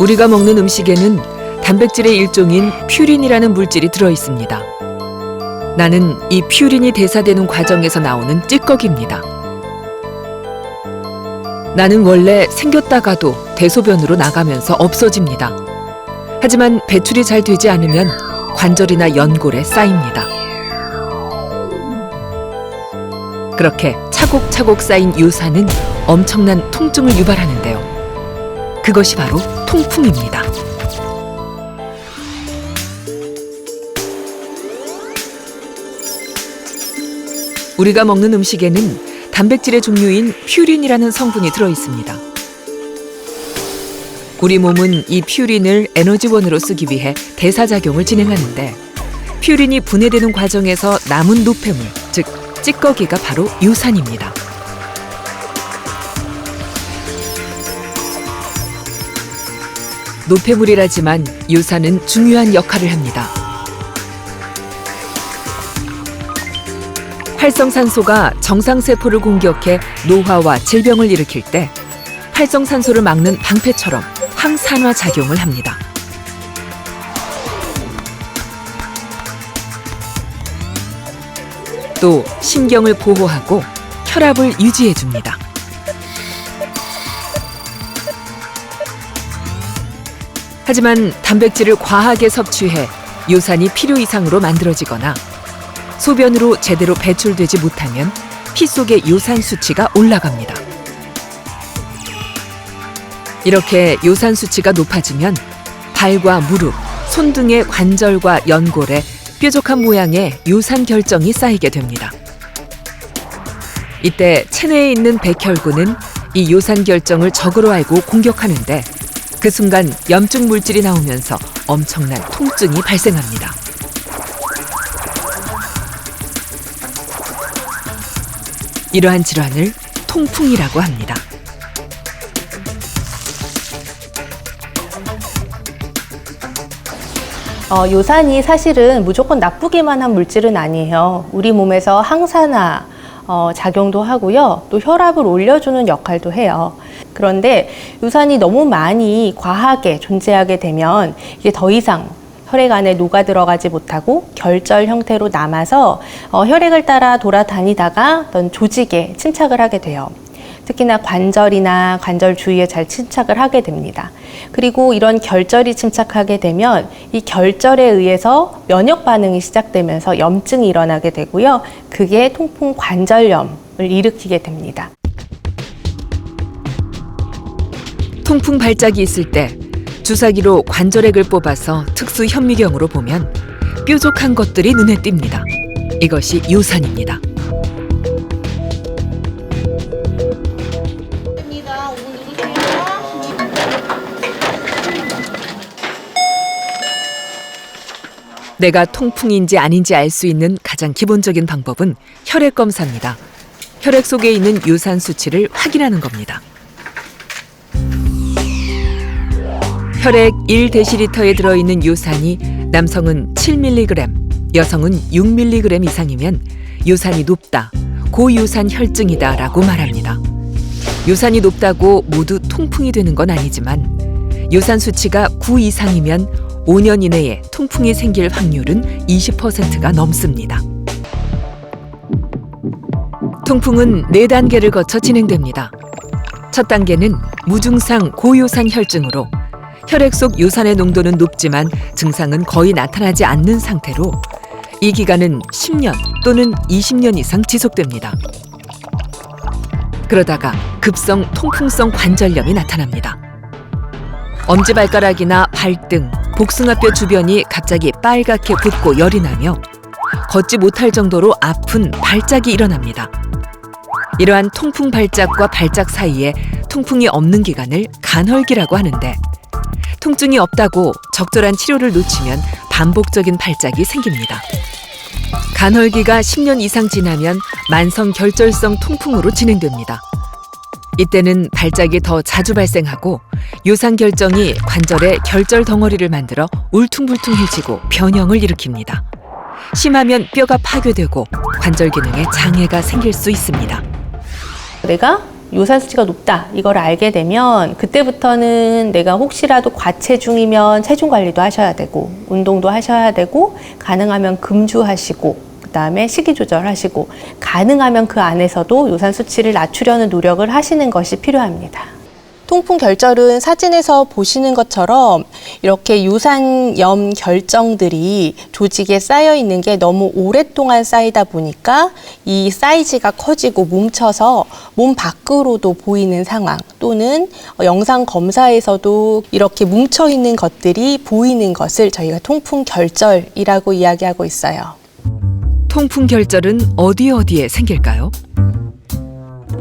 우리가 먹는 음식에는 단백질의 일종인 퓨린이라는 물질이 들어 있습니다. 나는 이 퓨린이 대사되는 과정에서 나오는 찌꺼기입니다. 나는 원래 생겼다가도 대소변으로 나가면서 없어집니다. 하지만 배출이 잘 되지 않으면 관절이나 연골에 쌓입니다. 그렇게 차곡차곡 쌓인 유산은 엄청난 통증을 유발하는데요. 그것이 바로 통풍입니다. 우리가 먹는 음식에는 단백질의 종류인 퓨린이라는 성분이 들어 있습니다. 우리 몸은 이 퓨린을 에너지원으로 쓰기 위해 대사작용을 진행하는데 퓨린이 분해되는 과정에서 남은 노폐물, 즉 찌꺼기가 바로 유산입니다. 노폐물이라지만 유산은 중요한 역할을 합니다. 활성산소가 정상세포를 공격해 노화와 질병을 일으킬 때 활성산소를 막는 방패처럼 항산화 작용을 합니다. 또 신경을 보호하고 혈압을 유지해 줍니다. 하지만 단백질을 과하게 섭취해 유산이 필요 이상으로 만들어지거나 소변으로 제대로 배출되지 못하면 피 속의 요산 수치가 올라갑니다. 이렇게 요산 수치가 높아지면 발과 무릎, 손 등의 관절과 연골에 뾰족한 모양의 요산 결정이 쌓이게 됩니다. 이때 체내에 있는 백혈구는 이 요산 결정을 적으로 알고 공격하는데 그 순간 염증 물질이 나오면서 엄청난 통증이 발생합니다. 이러한 질환을 통풍이라고 합니다. 어, 요산이 사실은 무조건 나쁘기만 한 물질은 아니에요. 우리 몸에서 항산화 어, 작용도 하고요. 또 혈압을 올려주는 역할도 해요. 그런데 요산이 너무 많이 과하게 존재하게 되면 이게 더 이상 혈액 안에 녹아 들어가지 못하고 결절 형태로 남아서 어, 혈액을 따라 돌아다니다가 어떤 조직에 침착을 하게 돼요. 특히나 관절이나 관절 주위에 잘 침착을 하게 됩니다. 그리고 이런 결절이 침착하게 되면 이 결절에 의해서 면역 반응이 시작되면서 염증이 일어나게 되고요. 그게 통풍 관절염을 일으키게 됩니다. 통풍 발작이 있을 때 주사기로 관절액을 뽑아서 특수 현미경으로 보면 뾰족한 것들이 눈에 띕니다. 이것이 요산입니다. 내가 통풍인지 아닌지 알 수 있는 가장 기본적인 방법은 혈액 검사입니다. 혈액 속에 있는 유산 수치를 확인하는 겁니다. 혈액 1데시리터에 들어있는 유산이 남성은 7mg, 여성은 6mg 이상이면 유산이 높다, 고유산 혈증이다 라고 말합니다. 유산이 높다고 모두 통풍이 되는 건 아니지만 유산 수치가 9 이상이면 5년 이내에 통풍이 생길 확률은 20%가 넘습니다. 통풍은 4단계를 거쳐 진행됩니다. 첫 단계는 무증상 고요산 혈증으로 혈액 속 요산의 농도는 높지만 증상은 거의 나타나지 않는 상태로 이 기간은 10년 또는 20년 이상 지속됩니다. 그러다가 급성 통풍성 관절염이 나타납니다. 엄지발가락이나 발등, 복숭아뼈 주변이 갑자기 빨갛게 붓고 열이 나며 걷지 못할 정도로 아픈 발작이 일어납니다. 이러한 통풍 발작과 발작 사이에 통풍이 없는 기간을 간헐기라고 하는데 통증이 없다고 적절한 치료를 놓치면 반복적인 발작이 생깁니다. 간헐기가 10년 이상 지나면 만성 결절성 통풍으로 진행됩니다. 이때는 발작이 더 자주 발생하고 요산 결정이 관절에 결절 덩어리를 만들어 울퉁불퉁해지고 변형을 일으킵니다. 심하면 뼈가 파괴되고 관절 기능에 장애가 생길 수 있습니다. 내가 요산 수치가 높다 이걸 알게 되면 그때부터는 내가 혹시라도 과체중이면 체중 관리도 하셔야 되고 운동도 하셔야 되고 가능하면 금주하시고 그다음에 식이 조절하시고 가능하면 그 안에서도 요산 수치를 낮추려는 노력을 하시는 것이 필요합니다. 통풍 결절은 사진에서 보시는 것처럼 이렇게 유산염 결정들이 조직에 쌓여 있는 게 너무 오랫동안 쌓이다 보니까 이 사이즈가 커지고 뭉쳐서 몸 밖으로도 보이는 상황 또는 영상 검사에서도 이렇게 뭉쳐 있는 것들이 보이는 것을 저희가 통풍 결절이라고 이야기하고 있어요. 통풍 결절은 어디 어디에 생길까요?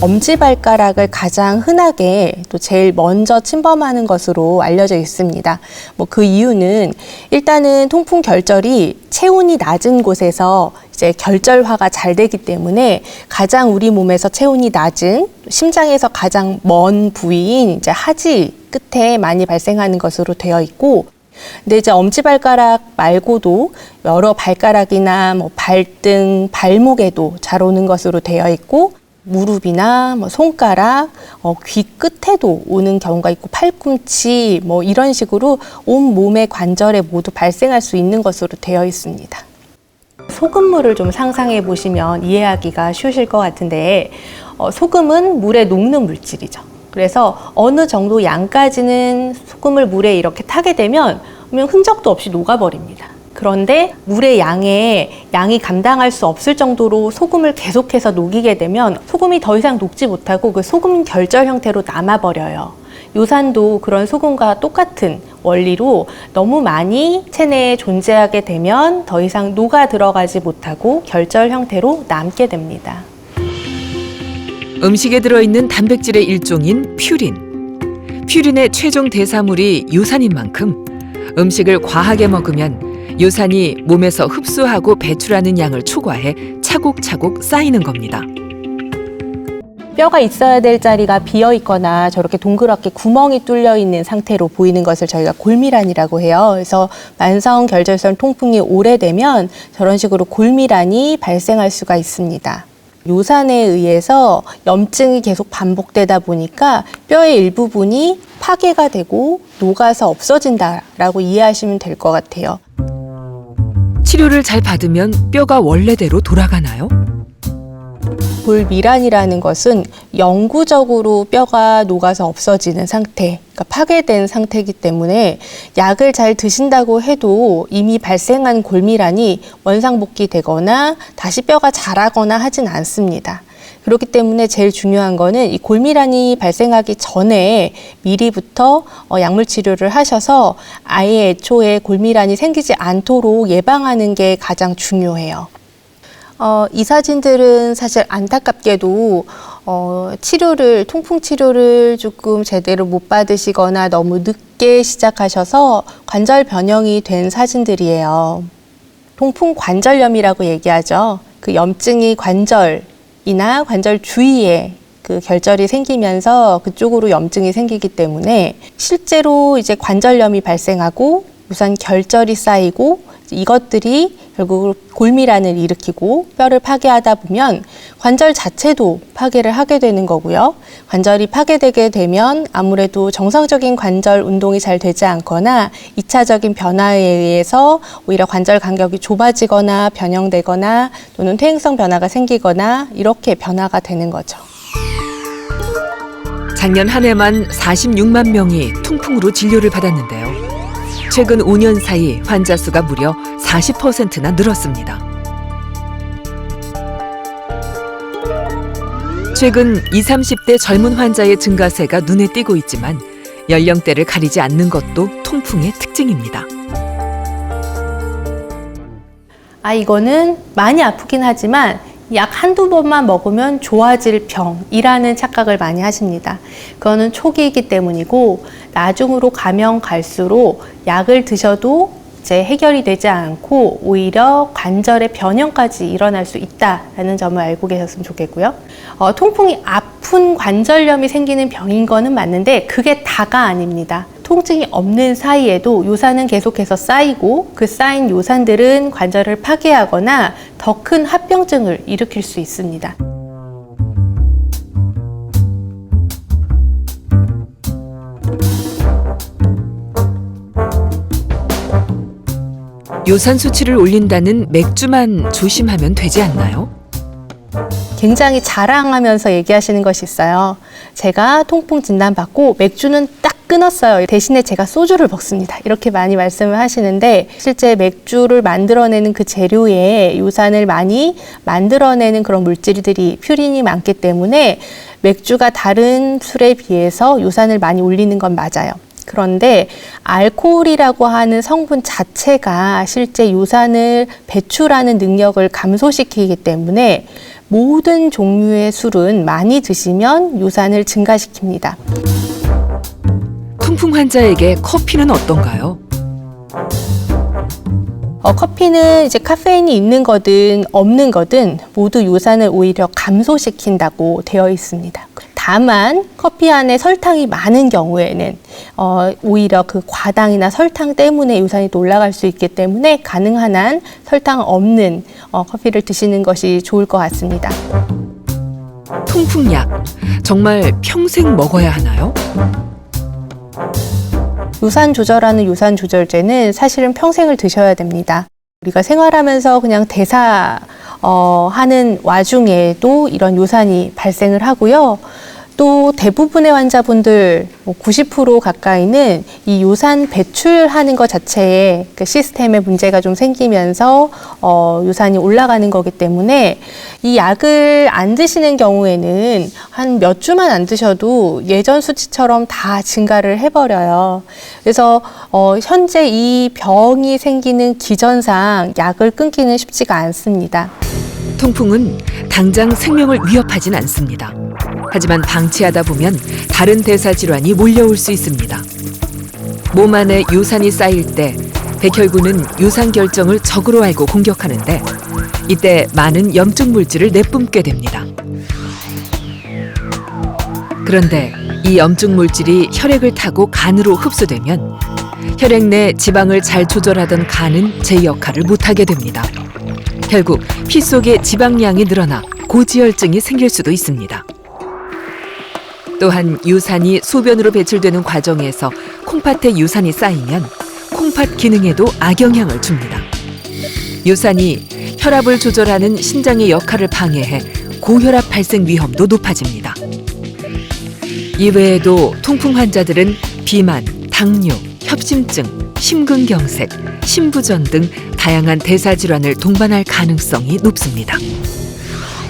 엄지발가락을 가장 흔하게 또 제일 먼저 침범하는 것으로 알려져 있습니다. 뭐 그 이유는 일단은 통풍 결절이 체온이 낮은 곳에서 이제 결절화가 잘 되기 때문에 가장 우리 몸에서 체온이 낮은 심장에서 가장 먼 부위인 이제 하지 끝에 많이 발생하는 것으로 되어 있고 근데 이제 엄지발가락 말고도 여러 발가락이나 뭐 발등, 발목에도 잘 오는 것으로 되어 있고 무릎이나 뭐 손가락, 어, 귀 끝에도 오는 경우가 있고 팔꿈치 뭐 이런 식으로 온 몸의 관절에 모두 발생할 수 있는 것으로 되어 있습니다. 소금물을 좀 상상해 보시면 이해하기가 쉬우실 것 같은데 어, 소금은 물에 녹는 물질이죠. 그래서 어느 정도 양까지는 소금을 물에 이렇게 타게 되면 그러면 흔적도 없이 녹아버립니다. 그런데 물의 양에 양이 감당할 수 없을 정도로 소금을 계속해서 녹이게 되면 소금이 더 이상 녹지 못하고 그 소금 결절 형태로 남아버려요. 요산도 그런 소금과 똑같은 원리로 너무 많이 체내에 존재하게 되면 더 이상 녹아 들어가지 못하고 결절 형태로 남게 됩니다. 음식에 들어있는 단백질의 일종인 퓨린. 퓨린의 최종 대사물이 요산인 만큼 음식을 과하게 먹으면 요산이 몸에서 흡수하고 배출하는 양을 초과해 차곡차곡 쌓이는 겁니다. 뼈가 있어야 될 자리가 비어 있거나 저렇게 동그랗게 구멍이 뚫려 있는 상태로 보이는 것을 저희가 골밀환이라고 해요. 그래서 만성 결절성 통풍이 오래되면 저런 식으로 골밀환이 발생할 수가 있습니다. 요산에 의해서 염증이 계속 반복되다 보니까 뼈의 일부분이 파괴가 되고 녹아서 없어진다라고 이해하시면 될 것 같아요. 치료를 잘 받으면 뼈가 원래대로 돌아가나요? 골밀환이라는 것은 영구적으로 뼈가 녹아서 없어지는 상태, 그러니까 파괴된 상태이기 때문에 약을 잘 드신다고 해도 이미 발생한 골밀환이 원상복귀 되거나 다시 뼈가 자라거나 하진 않습니다. 그렇기 때문에 제일 중요한 거는 이 골밀환이 발생하기 전에 미리부터 어, 약물 치료를 하셔서 아예 애초에 골밀환이 생기지 않도록 예방하는 게 가장 중요해요. 어, 이 사진들은 사실 안타깝게도 어, 치료를 통풍 치료를 조금 제대로 못 받으시거나 너무 늦게 시작하셔서 관절 변형이 된 사진들이에요. 통풍 관절염이라고 얘기하죠. 그 염증이 관절이나 관절 주위에 그 결절이 생기면서 그쪽으로 염증이 생기기 때문에 실제로 이제 관절염이 발생하고 우선 결절이 쌓이고 이것들이 결국 골밀환을 일으키고 뼈를 파괴하다 보면 관절 자체도 파괴를 하게 되는 거고요. 관절이 파괴되게 되면 아무래도 정상적인 관절 운동이 잘 되지 않거나 이차적인 변화에 의해서 오히려 관절 간격이 좁아지거나 변형되거나 또는 퇴행성 변화가 생기거나 이렇게 변화가 되는 거죠. 작년 한 해만 46만 명이 통풍으로 진료를 받았는데요. 최근 5년 사이 환자 수가 무려 40%나 늘었습니다. 최근 20, 30대 젊은 환자의 증가세가 눈에 띄고 있지만 연령대를 가리지 않는 것도 통풍의 특징입니다. 아, 이거는 많이 아프긴 하지만 약 한두 번만 먹으면 좋아질 병이라는 착각을 많이 하십니다. 그거는 초기이기 때문이고, 나중으로 가면 갈수록 약을 드셔도 이제 해결이 되지 않고 오히려 관절의 변형까지 일어날 수 있다라는 점을 알고 계셨으면 좋겠고요. 어, 통풍이 아픈 관절염이 생기는 병인 거는 맞는데 그게 다가 아닙니다. 통증이 없는 사이에도 요산은 계속해서 쌓이고 그 쌓인 요산들은 관절을 파괴하거나 더 큰 합병증을 일으킬 수 있습니다. 요산 수치를 올린다는 맥주만 조심하면 되지 않나요? 굉장히 자랑하면서 얘기하시는 것이 있어요. 제가 통풍 진단 받고 맥주는 딱 끊었어요. 대신에 제가 소주를 먹습니다. 이렇게 많이 말씀을 하시는데 실제 맥주를 만들어내는 그 재료에 요산을 많이 만들어내는 그런 물질들이 퓨린이 많기 때문에 맥주가 다른 술에 비해서 요산을 많이 올리는 건 맞아요. 그런데 알코올이라고 하는 성분 자체가 실제 요산을 배출하는 능력을 감소시키기 때문에 모든 종류의 술은 많이 드시면 요산을 증가시킵니다. 통풍 환자에게 커피는 어떤가요? 어, 커피는 이제 카페인이 있는 거든 없는 거든 모두 요산을 오히려 감소시킨다고 되어 있습니다. 다만 커피 안에 설탕이 많은 경우에는 어, 오히려 그 과당이나 설탕 때문에 요산이 또 올라갈 수 있기 때문에 가능한 한 설탕 없는 어, 커피를 드시는 것이 좋을 것 같습니다. 통풍약 정말 평생 먹어야 하나요? 요산 조절하는 요산 조절제는 사실은 평생을 드셔야 됩니다. 우리가 생활하면서 그냥 대사 어, 하는 와중에도 이런 요산이 발생을 하고요. 또 대부분의 환자분들 뭐90% 가까이는 이 요산 배출하는 것 자체에 그 시스템에 문제가 좀 생기면서 어, 요산이 올라가는 거기 때문에 이 약을 안 드시는 경우에는 한 몇 주만 안 드셔도 예전 수치처럼 다 증가를 해버려요. 그래서 어, 현재 이 병이 생기는 기전상 약을 끊기는 쉽지가 않습니다. 통풍은 당장 생명을 위협하진 않습니다. 하지만 방치하다 보면 다른 대사 질환이 몰려올 수 있습니다. 몸 안에 요산이 쌓일 때 백혈구는 요산 결정을 적으로 알고 공격하는데 이때 많은 염증 물질을 내뿜게 됩니다. 그런데 이 염증 물질이 혈액을 타고 간으로 흡수되면 혈액 내 지방을 잘 조절하던 간은 제 역할을 못하게 됩니다. 결국 피 속의 지방량이 늘어나 고지혈증이 생길 수도 있습니다. 또한 유산이 소변으로 배출되는 과정에서 콩팥에 유산이 쌓이면 콩팥 기능에도 악영향을 줍니다. 유산이 혈압을 조절하는 신장의 역할을 방해해 고혈압 발생 위험도 높아집니다. 이외에도 통풍 환자들은 비만, 당뇨, 협심증, 심근경색, 심부전 등 다양한 대사 질환을 동반할 가능성이 높습니다.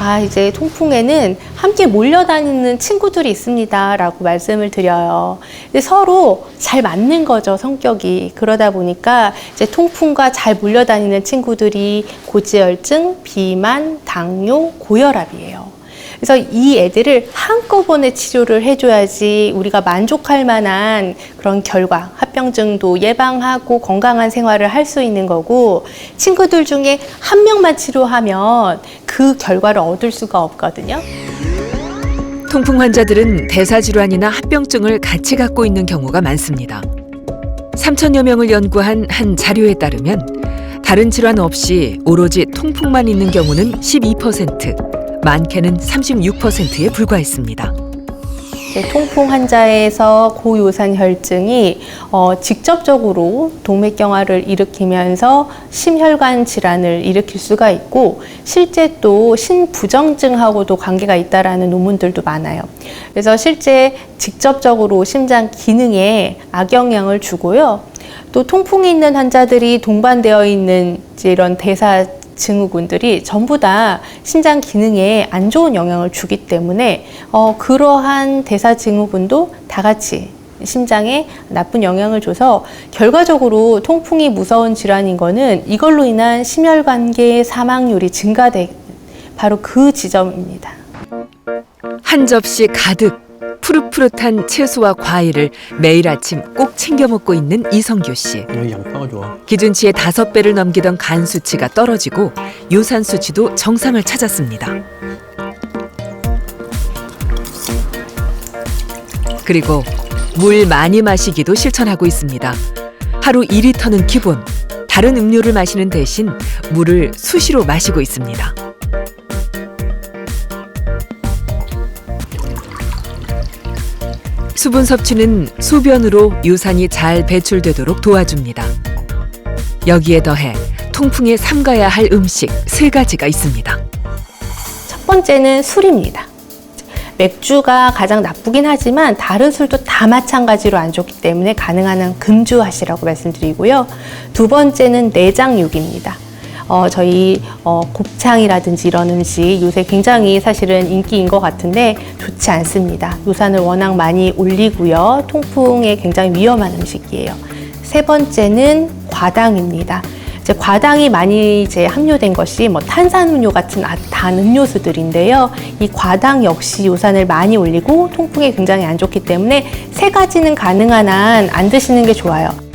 아, 이제 통풍에는 함께 몰려다니는 친구들이 있습니다. 라고 말씀을 드려요. 근데 서로 잘 맞는 거죠, 성격이. 그러다 보니까 이제 통풍과 잘 몰려다니는 친구들이 고지혈증, 비만, 당뇨, 고혈압이에요. 그래서 이 애들을 한꺼번에 치료를 해줘야지 우리가 만족할 만한 그런 결과, 합병증도 예방하고 건강한 생활을 할 수 있는 거고, 친구들 중에 한 명만 치료하면 그 결과를 얻을 수가 없거든요. 통풍 환자들은 대사 질환이나 합병증을 같이 갖고 있는 경우가 많습니다. 3천여 명을 연구한 한 자료에 따르면 다른 질환 없이 오로지 통풍만 있는 경우는 12%, 많게는 36%에 불과했습니다. 통풍 환자에서 고요산 혈증이 어, 직접적으로 동맥경화를 일으키면서 심혈관 질환을 일으킬 수가 있고 실제 또 신부정증하고도 관계가 있다라는 논문들도 많아요. 그래서 실제 직접적으로 심장 기능에 악영향을 주고요. 또 통풍이 있는 환자들이 동반되어 있는 이런 대사 증후군들이 전부 다 신장 기능에 안 좋은 영향을 주기 때문에 어, 그러한 대사 증후군도 다 같이 심장에 나쁜 영향을 줘서 결과적으로 통풍이 무서운 질환인 거는 이걸로 인한 심혈관계 사망률이 증가돼 바로 그 지점입니다. 한 접시 가득 푸릇푸릇한 채소와 과일을 매일 아침 꼭 챙겨 먹고 있는 이성규 씨. 여기 양파가 좋아. 기준치의 다섯 배를 넘기던 간 수치가 떨어지고 요산 수치도 정상을 찾았습니다. 그리고 물 많이 마시기도 실천하고 있습니다. 하루 2리터는 기본. 다른 음료를 마시는 대신 물을 수시로 마시고 있습니다. 수분 섭취는 소변으로 유산이 잘 배출되도록 도와줍니다. 여기에 더해 통풍에 삼가야 할 음식 세 가지가 있습니다. 첫 번째는 술입니다. 맥주가 가장 나쁘긴 하지만 다른 술도 다 마찬가지로 안 좋기 때문에 가능한 한 금주하시라고 말씀드리고요. 두 번째는 내장육입니다. 어, 저희 어, 곱창이라든지 이런 음식 요새 굉장히 사실은 인기인 것 같은데 좋지 않습니다. 유산을 워낙 많이 올리고요. 통풍에 굉장히 위험한 음식이에요. 세 번째는 과당입니다. 이제 과당이 많이 이제 함유된 것이 뭐 탄산음료 같은 아- 단 음료수들인데요. 이 과당 역시 요산을 많이 올리고 통풍에 굉장히 안 좋기 때문에 세 가지는 가능한 한 안 드시는 게 좋아요.